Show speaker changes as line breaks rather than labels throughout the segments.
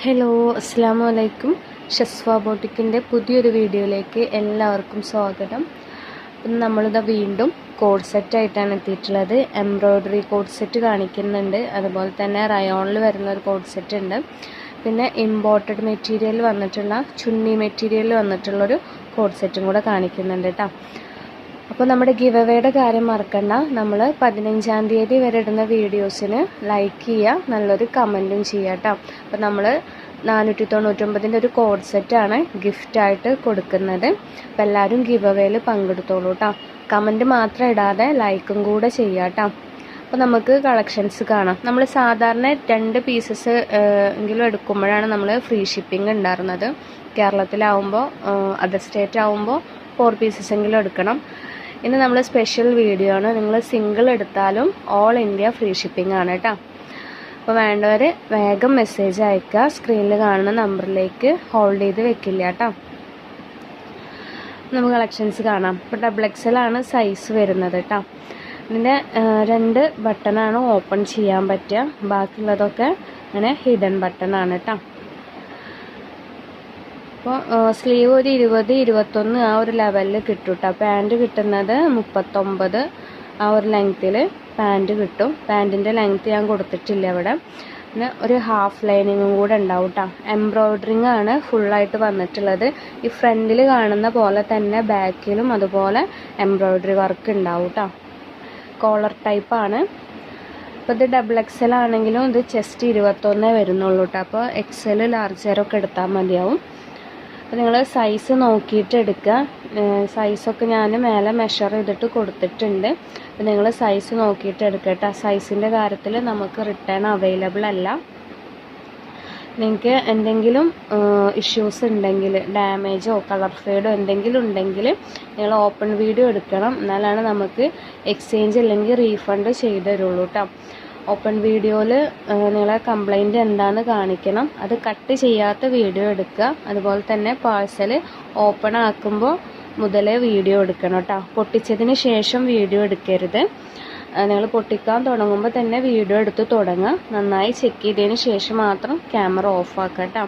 hello അസ്സാം വലൈക്കും ഷസ്വ ബോട്ടിക്കിൻ്റെ പുതിയൊരു വീഡിയോയിലേക്ക് എല്ലാവർക്കും സ്വാഗതം ഇന്ന് നമ്മളിത് വീണ്ടും കോഡ് സെറ്റായിട്ടാണ് എത്തിയിട്ടുള്ളത് എംബ്രോയ്ഡറി കോഡ് സെറ്റ് കാണിക്കുന്നുണ്ട് അതുപോലെ തന്നെ റയോണിൽ വരുന്ന ഒരു കോഡ് സെറ്റ് ഉണ്ട് പിന്നെ ഇമ്പോർട്ടഡ് മെറ്റീരിയൽ വന്നിട്ടുള്ള ചുണ്ണി മെറ്റീരിയൽ വന്നിട്ടുള്ളൊരു കോഡ് സെറ്റും കൂടെ കാണിക്കുന്നുണ്ട് കേട്ടോ അപ്പോൾ നമ്മുടെ ഗിവ് കാര്യം മറക്കണ്ട നമ്മൾ പതിനഞ്ചാം തീയതി വരെ ഇടുന്ന വീഡിയോസിന് ലൈക്ക് ചെയ്യുക നല്ലൊരു കമൻറ്റും ചെയ്യുക കേട്ടോ അപ്പോൾ നമ്മൾ നാനൂറ്റി തൊണ്ണൂറ്റൊമ്പതിൻ്റെ ഒരു കോഡ് സെറ്റാണ് ഗിഫ്റ്റായിട്ട് കൊടുക്കുന്നത് അപ്പോൾ എല്ലാവരും ഗിവ് പങ്കെടുത്തോളൂ കേട്ടോ കമൻറ്റ് മാത്രം ഇടാതെ ലൈക്കും കൂടെ ചെയ്യുക കേട്ടോ അപ്പോൾ നമുക്ക് കളക്ഷൻസ് കാണാം നമ്മൾ സാധാരണ രണ്ട് പീസസ് എങ്കിലും എടുക്കുമ്പോഴാണ് നമ്മൾ ഫ്രീ ഷിപ്പിംഗ് ഉണ്ടായിരുന്നത് കേരളത്തിലാവുമ്പോൾ അതർ സ്റ്റേറ്റ് ആവുമ്പോൾ ഫോർ പീസസ് എങ്കിലും എടുക്കണം ഇന്ന് നമ്മൾ സ്പെഷ്യൽ വീഡിയോ ആണ് നിങ്ങൾ സിംഗിൾ എടുത്താലും ഓൾ ഇന്ത്യ ഫ്രീ ഷിപ്പിംഗ് ആണ് കേട്ടോ അപ്പോൾ വേണ്ടവർ വേഗം മെസ്സേജ് അയക്കുക സ്ക്രീനിൽ കാണുന്ന നമ്പറിലേക്ക് ഹോൾഡ് ചെയ്ത് വെക്കില്ല കേട്ടോ നമുക്ക് കളക്ഷൻസ് കാണാം ഇപ്പോൾ ഡബിൾ എക്സ് ആണ് സൈസ് വരുന്നത് കേട്ടോ ഇതിൻ്റെ രണ്ട് ബട്ടണാണ് ഓപ്പൺ ചെയ്യാൻ പറ്റുക ബാക്കിയുള്ളതൊക്കെ അങ്ങനെ ഹിഡൻ ബട്ടണാണ് കേട്ടോ അപ്പോൾ സ്ലീവ് ഒരു ഇരുപത് ഇരുപത്തൊന്ന് ആ ഒരു ലെവലിൽ കിട്ടും കേട്ടോ പാൻറ് കിട്ടുന്നത് മുപ്പത്തൊമ്പത് ആ ഒരു ലെങ്ത്തിൽ പാൻറ് കിട്ടും പാൻറ്റിൻ്റെ ലെങ്ത്ത് ഞാൻ കൊടുത്തിട്ടില്ല ഇവിടെ പിന്നെ ഒരു ഹാഫ് ലൈനിങ്ങും കൂടെ ഉണ്ടാവും കേട്ടോ എംബ്രോയിഡറിങ് ആണ് ഫുള്ളായിട്ട് വന്നിട്ടുള്ളത് ഈ ഫ്രണ്ടിൽ കാണുന്ന പോലെ തന്നെ ബാക്കിലും അതുപോലെ എംബ്രോയ്ഡറി വർക്ക് ഉണ്ടാവും കേട്ടോ കോളർ ടൈപ്പാണ് അപ്പോൾ ഇത് ഡബിൾ എക്സൽ ആണെങ്കിലും ഇത് ചെസ്റ്റ് ഇരുപത്തൊന്നേ വരുന്നുള്ളൂ കേട്ടോ അപ്പോൾ എക്സൽ ലാർജ് ഒക്കെ എടുത്താൽ മതിയാവും അപ്പോൾ നിങ്ങൾ സൈസ് നോക്കിയിട്ട് എടുക്കുക സൈസൊക്കെ ഞാൻ മേലെ മെഷർ ചെയ്തിട്ട് കൊടുത്തിട്ടുണ്ട് അപ്പോൾ നിങ്ങൾ സൈസ് നോക്കിയിട്ട് എടുക്കുക കേട്ടോ സൈസിൻ്റെ കാര്യത്തിൽ നമുക്ക് റിട്ടേൺ അവൈലബിൾ അല്ല നിങ്ങൾക്ക് എന്തെങ്കിലും ഇഷ്യൂസ് ഉണ്ടെങ്കിൽ ഡാമേജോ കളർ ഫേഡോ എന്തെങ്കിലും ഉണ്ടെങ്കിൽ നിങ്ങൾ ഓപ്പൺ വീഡിയോ എടുക്കണം എന്നാലാണ് നമുക്ക് എക്സ്ചേഞ്ച് അല്ലെങ്കിൽ റീഫണ്ട് ചെയ്തു തരുള്ളൂ കേട്ടോ ഓപ്പൺ വീഡിയോയിൽ നിങ്ങളെ കംപ്ലൈൻറ്റ് എന്താണെന്ന് കാണിക്കണം അത് കട്ട് ചെയ്യാത്ത വീഡിയോ എടുക്കുക അതുപോലെ തന്നെ പാഴ്സൽ ഓപ്പൺ ആക്കുമ്പോൾ മുതലേ വീഡിയോ എടുക്കണം കേട്ടോ പൊട്ടിച്ചതിന് ശേഷം വീഡിയോ എടുക്കരുത് നിങ്ങൾ പൊട്ടിക്കാൻ തുടങ്ങുമ്പോൾ തന്നെ വീഡിയോ എടുത്ത് തുടങ്ങുക നന്നായി ചെക്ക് ചെയ്തതിന് ശേഷം മാത്രം ക്യാമറ ഓഫ് ആക്കുക കേട്ടോ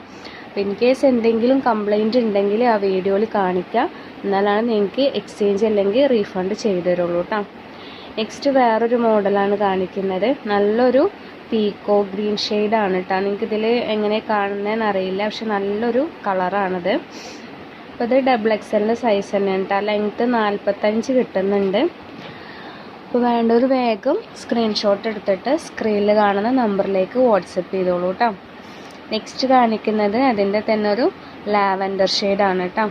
ഇൻ കേസ് എന്തെങ്കിലും കംപ്ലൈൻറ്റ് ഉണ്ടെങ്കിൽ ആ വീഡിയോയിൽ കാണിക്കുക എന്നാലാണ് നിങ്ങൾക്ക് എക്സ്ചേഞ്ച് അല്ലെങ്കിൽ റീഫണ്ട് ചെയ്തു തരുള്ളൂ കേട്ടോ നെക്സ്റ്റ് വേറൊരു മോഡലാണ് കാണിക്കുന്നത് നല്ലൊരു പീക്കോ ഗ്രീൻ ഷെയ്ഡാണ് കേട്ടോ നിങ്ങൾക്കിതിൽ എങ്ങനെ കാണുന്നതെന്ന് അറിയില്ല പക്ഷെ നല്ലൊരു കളറാണിത് അപ്പോൾ ഇത് ഡബിൾ എക്സലിൻ്റെ സൈസ് തന്നെയാണ് കേട്ടോ ലെങ്ത്ത് നാൽപ്പത്തഞ്ച് കിട്ടുന്നുണ്ട് അപ്പോൾ വേണ്ട ഒരു വേഗം സ്ക്രീൻഷോട്ട് എടുത്തിട്ട് സ്ക്രീനിൽ കാണുന്ന നമ്പറിലേക്ക് വാട്സപ്പ് ചെയ്തോളൂ കേട്ടോ നെക്സ്റ്റ് കാണിക്കുന്നത് അതിൻ്റെ തന്നെ ഒരു ലാവൻഡർ ഷെയ്ഡാണ് കേട്ടോ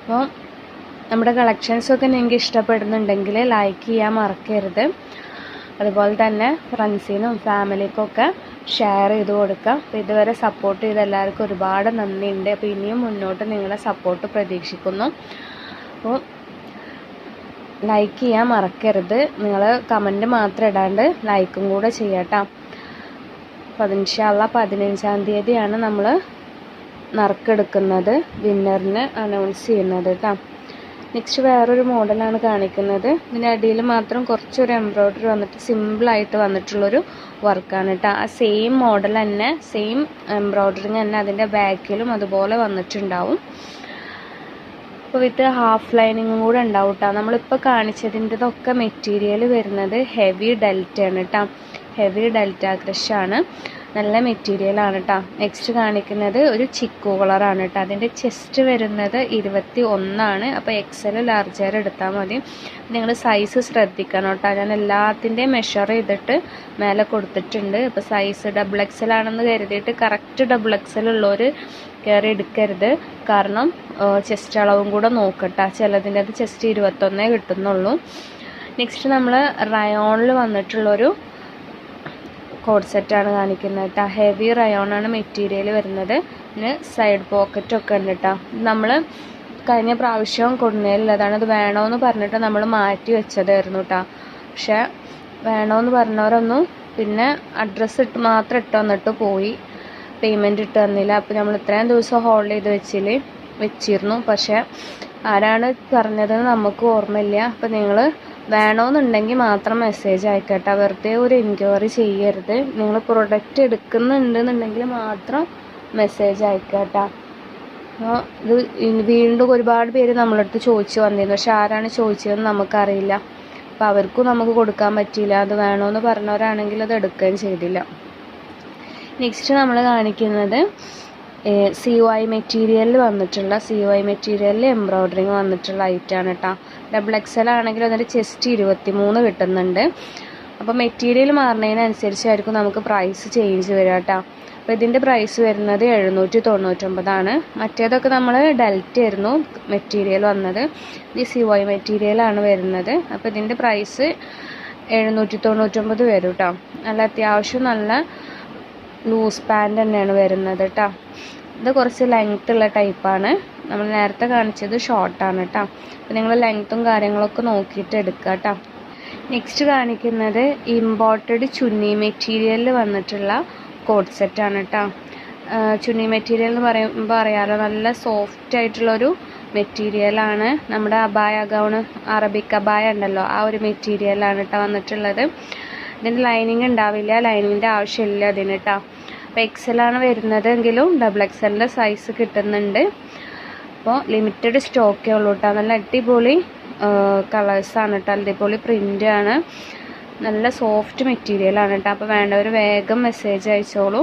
അപ്പോൾ നമ്മുടെ കളക്ഷൻസൊക്കെ നിങ്ങൾക്ക് ഇഷ്ടപ്പെടുന്നുണ്ടെങ്കിൽ ലൈക്ക് ചെയ്യാൻ മറക്കരുത് അതുപോലെ തന്നെ ഫ്രണ്ട്സിനും ഫാമിലിക്കൊക്കെ ഷെയർ ചെയ്ത് കൊടുക്കുക അപ്പോൾ ഇതുവരെ സപ്പോർട്ട് ചെയ്ത എല്ലാവർക്കും ഒരുപാട് നന്ദിയുണ്ട് അപ്പോൾ ഇനിയും മുന്നോട്ട് നിങ്ങളുടെ സപ്പോർട്ട് പ്രതീക്ഷിക്കുന്നു അപ്പോൾ ലൈക്ക് ചെയ്യാൻ മറക്കരുത് നിങ്ങൾ കമൻറ്റ് മാത്രം ഇടാണ്ട് ലൈക്കും കൂടെ ചെയ്യാട്ടോ പതിനഞ്ചാള പതിനഞ്ചാം തീയതിയാണ് നമ്മൾ നറുക്കെടുക്കുന്നത് വിന്നറിന് അനൗൺസ് ചെയ്യുന്നത് കേട്ടോ നെക്സ്റ്റ് വേറൊരു മോഡലാണ് കാണിക്കുന്നത് ഇതിൻ്റെ അടിയിൽ മാത്രം കുറച്ചൊരു എംബ്രോയ്ഡറി വന്നിട്ട് സിമ്പിളായിട്ട് വന്നിട്ടുള്ളൊരു വർക്കാണ് കേട്ടോ ആ സെയിം മോഡൽ തന്നെ സെയിം എംബ്രോയ്ഡറിങ് തന്നെ അതിൻ്റെ ബാക്കിലും അതുപോലെ വന്നിട്ടുണ്ടാവും അപ്പോൾ വിത്ത് ഹാഫ് ലൈനിങ്ങും കൂടെ ഉണ്ടാവും കേട്ടോ നമ്മളിപ്പോൾ കാണിച്ചതിൻ്റെതൊക്കെ മെറ്റീരിയൽ വരുന്നത് ഹെവി ഡെൽറ്റയാണ് കേട്ടോ ഹെവി ഡെൽറ്റ ക്രഷാണ് നല്ല മെറ്റീരിയലാണ് കേട്ടോ നെക്സ്റ്റ് കാണിക്കുന്നത് ഒരു ചിക്കു കളറാണ് കേട്ടോ അതിൻ്റെ ചെസ്റ്റ് വരുന്നത് ഇരുപത്തി ഒന്നാണ് അപ്പോൾ എക്സൽ ലാർജ് എടുത്താൽ മതി നിങ്ങൾ സൈസ് ശ്രദ്ധിക്കണം കേട്ടോ ഞാൻ എല്ലാത്തിൻ്റെയും മെഷർ ചെയ്തിട്ട് മേലെ കൊടുത്തിട്ടുണ്ട് അപ്പോൾ സൈസ് ഡബിൾ എക്സൽ ആണെന്ന് കരുതിയിട്ട് കറക്റ്റ് ഡബിൾ എക്സൽ ഉള്ളവർ കയറി എടുക്കരുത് കാരണം ചെസ്റ്റ് അളവും കൂടെ നോക്കട്ടെ ചിലതിൻ്റെ അത് ചെസ്റ്റ് ഇരുപത്തൊന്നേ കിട്ടുന്നുള്ളൂ നെക്സ്റ്റ് നമ്മൾ റയോണിൽ വന്നിട്ടുള്ളൊരു കോഡ് സെറ്റാണ് കാണിക്കുന്നത് കേട്ടോ ഹെവി റയോണാണ് മെറ്റീരിയൽ വരുന്നത് പിന്നെ സൈഡ് പോക്കറ്റൊക്കെ ഉണ്ട് കേട്ടോ നമ്മൾ കഴിഞ്ഞ പ്രാവശ്യം കൊണ്ടുവരുന്നതാണ് അത് വേണമെന്ന് പറഞ്ഞിട്ട് നമ്മൾ മാറ്റി വെച്ചതായിരുന്നു കേട്ടോ പക്ഷേ വേണമെന്ന് പറഞ്ഞവരൊന്നും പിന്നെ അഡ്രസ്സ് ഇട്ട് മാത്രം ഇട്ട് വന്നിട്ട് പോയി പേയ്മെൻറ്റ് ഇട്ട് തന്നില്ല അപ്പോൾ നമ്മൾ ഇത്രയും ദിവസം ഹോൾഡ് ചെയ്ത് വെച്ചിൽ വെച്ചിരുന്നു പക്ഷേ ആരാണ് പറഞ്ഞതെന്ന് നമുക്ക് ഓർമ്മയില്ല അപ്പോൾ നിങ്ങൾ വേണമെന്നുണ്ടെങ്കിൽ മാത്രം മെസ്സേജ് അയക്കട്ടെ വെറുതെ ഒരു എൻക്വയറി ചെയ്യരുത് നിങ്ങൾ പ്രൊഡക്റ്റ് എടുക്കുന്നുണ്ടെന്നുണ്ടെങ്കിൽ മാത്രം മെസ്സേജ് അയക്കട്ടെ ഇത് വീണ്ടും ഒരുപാട് പേര് നമ്മളടുത്ത് ചോദിച്ചു വന്നിരുന്നു പക്ഷെ ആരാണ് ചോദിച്ചതെന്ന് നമുക്കറിയില്ല അപ്പം അവർക്കും നമുക്ക് കൊടുക്കാൻ പറ്റിയില്ല അത് വേണമെന്ന് പറഞ്ഞവരാണെങ്കിൽ അത് എടുക്കുകയും ചെയ്തില്ല നെക്സ്റ്റ് നമ്മൾ കാണിക്കുന്നത് സി ഒ ഐ മെറ്റീരിയലിൽ വന്നിട്ടുള്ള സി ഒ ഐ മെറ്റീരിയലിൽ എംബ്രോയ്ഡറിങ് വന്നിട്ടുള്ള ഐറ്റാണ് കേട്ടോ ഡബിൾ എക്സ് എൽ ആണെങ്കിൽ അതിൻ്റെ ചെസ്റ്റ് ഇരുപത്തി മൂന്ന് കിട്ടുന്നുണ്ട് അപ്പോൾ മെറ്റീരിയൽ മാറുന്നതിനനുസരിച്ചായിരിക്കും നമുക്ക് പ്രൈസ് ചേഞ്ച് വരിക കേട്ടോ അപ്പോൾ ഇതിൻ്റെ പ്രൈസ് വരുന്നത് എഴുന്നൂറ്റി തൊണ്ണൂറ്റൊമ്പതാണ് മറ്റേതൊക്കെ നമ്മൾ ഡെൽറ്റ് ആയിരുന്നു മെറ്റീരിയൽ വന്നത് ഈ സി ഒ ഐ മെറ്റീരിയലാണ് വരുന്നത് അപ്പോൾ ഇതിൻ്റെ പ്രൈസ് എഴുന്നൂറ്റി തൊണ്ണൂറ്റൊമ്പത് വരും കേട്ടോ നല്ല അത്യാവശ്യം നല്ല ലൂസ് പാൻറ്റ് തന്നെയാണ് വരുന്നത് കേട്ടോ ഇത് കുറച്ച് ലെങ്ത്ത് ഉള്ള ടൈപ്പാണ് നമ്മൾ നേരത്തെ കാണിച്ചത് ഷോർട്ടാണ് കേട്ടോ അപ്പോൾ നിങ്ങൾ ലെങ്ത്തും കാര്യങ്ങളൊക്കെ നോക്കിയിട്ട് എടുക്കുക കേട്ടോ നെക്സ്റ്റ് കാണിക്കുന്നത് ഇമ്പോർട്ടഡ് ചുന്നി മെറ്റീരിയലിൽ വന്നിട്ടുള്ള കോട്ട് സെറ്റാണ് കേട്ടോ ചുന്നി മെറ്റീരിയൽ എന്ന് പറയുമ്പോൾ അറിയാലോ നല്ല സോഫ്റ്റ് ആയിട്ടുള്ളൊരു മെറ്റീരിയലാണ് നമ്മുടെ അബായ ഗൗണ് അറബിക് അബായ ഉണ്ടല്ലോ ആ ഒരു മെറ്റീരിയലാണ് കേട്ടോ വന്നിട്ടുള്ളത് ഇതിൻ്റെ ലൈനിങ് ഉണ്ടാവില്ല ലൈനിങ്ങിൻ്റെ ആവശ്യമില്ല അതിന് കേട്ടോ അപ്പോൾ എക്സലാണ് വരുന്നത് എങ്കിലും ഡബിൾ എക്സലിൻ്റെ സൈസ് കിട്ടുന്നുണ്ട് അപ്പോൾ ലിമിറ്റഡ് സ്റ്റോക്കേ ഉള്ളൂ കേട്ടോ നല്ല അടിപൊളി കളേഴ്സാണ് കേട്ടോ അടിപൊളി പ്രിൻ്റാണ് നല്ല സോഫ്റ്റ് മെറ്റീരിയലാണ് കേട്ടോ അപ്പോൾ വേണ്ടവർ വേഗം മെസ്സേജ് അയച്ചോളൂ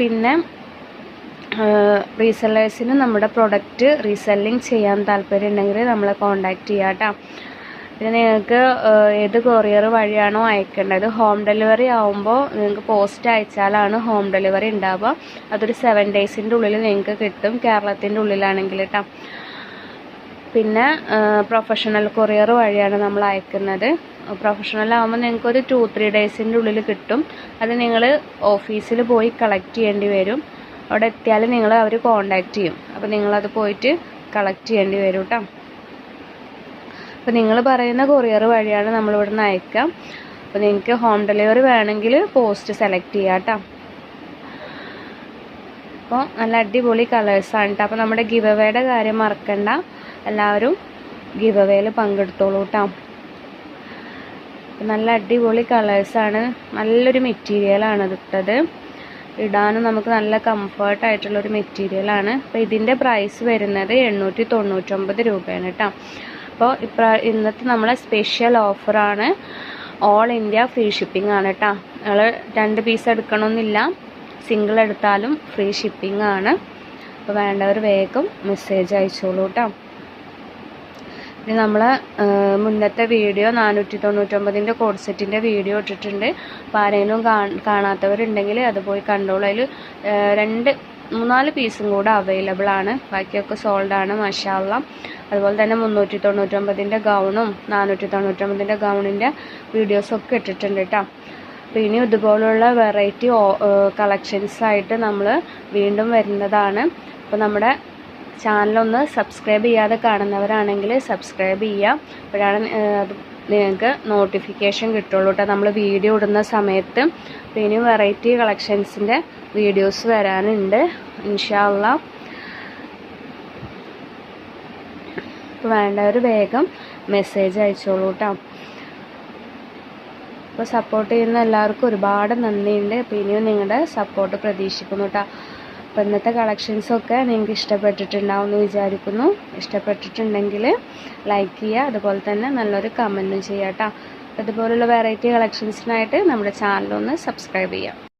പിന്നെ റീസെല്ലേഴ്സിന് നമ്മുടെ പ്രൊഡക്റ്റ് റീസെല്ലിംഗ് ചെയ്യാൻ താല്പര്യം ഉണ്ടെങ്കിൽ നമ്മളെ കോൺടാക്റ്റ് ചെയ്യാം കേട്ടോ പിന്നെ നിങ്ങൾക്ക് ഏത് കൊറിയർ വഴിയാണോ അയക്കേണ്ടത് ഹോം ഡെലിവറി ആവുമ്പോൾ നിങ്ങൾക്ക് പോസ്റ്റ് അയച്ചാലാണ് ഹോം ഡെലിവറി ഉണ്ടാവുക അതൊരു സെവൻ ഡേയ്സിൻ്റെ ഉള്ളിൽ നിങ്ങൾക്ക് കിട്ടും കേരളത്തിൻ്റെ ഉള്ളിലാണെങ്കിൽ കേട്ടോ പിന്നെ പ്രൊഫഷണൽ കൊറിയർ വഴിയാണ് നമ്മൾ അയക്കുന്നത് പ്രൊഫഷണൽ ആകുമ്പോൾ നിങ്ങൾക്ക് ഒരു ടു ത്രീ ഡേയ്സിൻ്റെ ഉള്ളിൽ കിട്ടും അത് നിങ്ങൾ ഓഫീസിൽ പോയി കളക്ട് ചെയ്യേണ്ടി വരും അവിടെ എത്തിയാൽ നിങ്ങൾ അവർ കോണ്ടാക്ട് ചെയ്യും അപ്പോൾ നിങ്ങളത് പോയിട്ട് കളക്ട് ചെയ്യേണ്ടി വരും കേട്ടോ അപ്പോൾ നിങ്ങൾ പറയുന്ന കൊറിയർ വഴിയാണ് നമ്മൾ നിന്ന് അയക്കുക അപ്പോൾ നിങ്ങൾക്ക് ഹോം ഡെലിവറി വേണമെങ്കിൽ പോസ്റ്റ് സെലക്ട് ചെയ്യാം കേട്ടോ അപ്പോൾ നല്ല അടിപൊളി കളേഴ്സാണ് കേട്ടോ അപ്പോൾ നമ്മുടെ ഗിവ് അവേയുടെ കാര്യം മറക്കണ്ട എല്ലാവരും ഗിവ് അവേയിൽ പങ്കെടുത്തോളൂ കേട്ടോ നല്ല അടിപൊളി കളേഴ്സാണ് നല്ലൊരു മെറ്റീരിയലാണ് ഇട്ടത് ഇടാനും നമുക്ക് നല്ല കംഫേർട്ടായിട്ടുള്ളൊരു മെറ്റീരിയലാണ് അപ്പോൾ ഇതിൻ്റെ പ്രൈസ് വരുന്നത് എണ്ണൂറ്റി തൊണ്ണൂറ്റൊമ്പത് രൂപയാണ് കേട്ടോ അപ്പോൾ ഇപ്രാ ഇന്നത്തെ നമ്മളെ സ്പെഷ്യൽ ഓഫറാണ് ഓൾ ഇന്ത്യ ഫ്രീ ഷിപ്പിംഗ് ആണ് കേട്ടോ നിങ്ങൾ രണ്ട് പീസ് എടുക്കണമെന്നില്ല സിംഗിൾ എടുത്താലും ഫ്രീ ഷിപ്പിംഗ് ആണ് അപ്പോൾ വേണ്ടവർ വേഗം മെസ്സേജ് അയച്ചോളൂ കേട്ടോ പിന്നെ നമ്മൾ മുന്നത്തെ വീഡിയോ നാനൂറ്റി തൊണ്ണൂറ്റൊമ്പതിൻ്റെ കോഡ് സെറ്റിൻ്റെ വീഡിയോ ഇട്ടിട്ടുണ്ട് അപ്പോൾ ആരെങ്കിലും കാണാത്തവരുണ്ടെങ്കിൽ അത് പോയി കണ്ടോളൂ അതിൽ രണ്ട് മൂന്നാല് പീസും കൂടെ അവൈലബിൾ ആണ് ബാക്കിയൊക്കെ സോൾഡ് ആണ് മഷാല്ല അതുപോലെ തന്നെ മുന്നൂറ്റി തൊണ്ണൂറ്റൊമ്പതിൻ്റെ ഗൗണും നാനൂറ്റി തൊണ്ണൂറ്റൊമ്പതിൻ്റെ ഗൗണിൻ്റെ വീഡിയോസൊക്കെ ഇട്ടിട്ടുണ്ട് കേട്ടോ അപ്പോൾ ഇനി ഇതുപോലുള്ള വെറൈറ്റി കളക്ഷൻസ് ആയിട്ട് നമ്മൾ വീണ്ടും വരുന്നതാണ് അപ്പോൾ നമ്മുടെ ചാനലൊന്ന് സബ്സ്ക്രൈബ് ചെയ്യാതെ കാണുന്നവരാണെങ്കിൽ സബ്സ്ക്രൈബ് ചെയ്യാം അപ്പോഴാണ് നിങ്ങൾക്ക് നോട്ടിഫിക്കേഷൻ കിട്ടുള്ളൂ കേട്ടോ നമ്മൾ വീഡിയോ ഇടുന്ന സമയത്ത് ഇനി വെറൈറ്റി കളക്ഷൻസിൻ്റെ വീഡിയോസ് വരാനുണ്ട് ഇൻഷാല്ല വേണ്ടവർ വേഗം മെസ്സേജ് അയച്ചോളൂ കേട്ടോ അപ്പോൾ സപ്പോർട്ട് ചെയ്യുന്ന എല്ലാവർക്കും ഒരുപാട് നന്ദിയുണ്ട് അപ്പോൾ ഇനിയും നിങ്ങളുടെ സപ്പോർട്ട് പ്രതീക്ഷിക്കുന്നു കേട്ടോ അപ്പോൾ ഇന്നത്തെ കളക്ഷൻസൊക്കെ നിങ്ങൾക്ക് ഇഷ്ടപ്പെട്ടിട്ടുണ്ടാവും എന്ന് വിചാരിക്കുന്നു ഇഷ്ടപ്പെട്ടിട്ടുണ്ടെങ്കിൽ ലൈക്ക് ചെയ്യുക അതുപോലെ തന്നെ നല്ലൊരു കമൻറ്റും ചെയ്യാം കേട്ടോ അതുപോലുള്ള വെറൈറ്റി കളക്ഷൻസിനായിട്ട് നമ്മുടെ ചാനലൊന്ന് സബ്സ്ക്രൈബ് ചെയ്യാം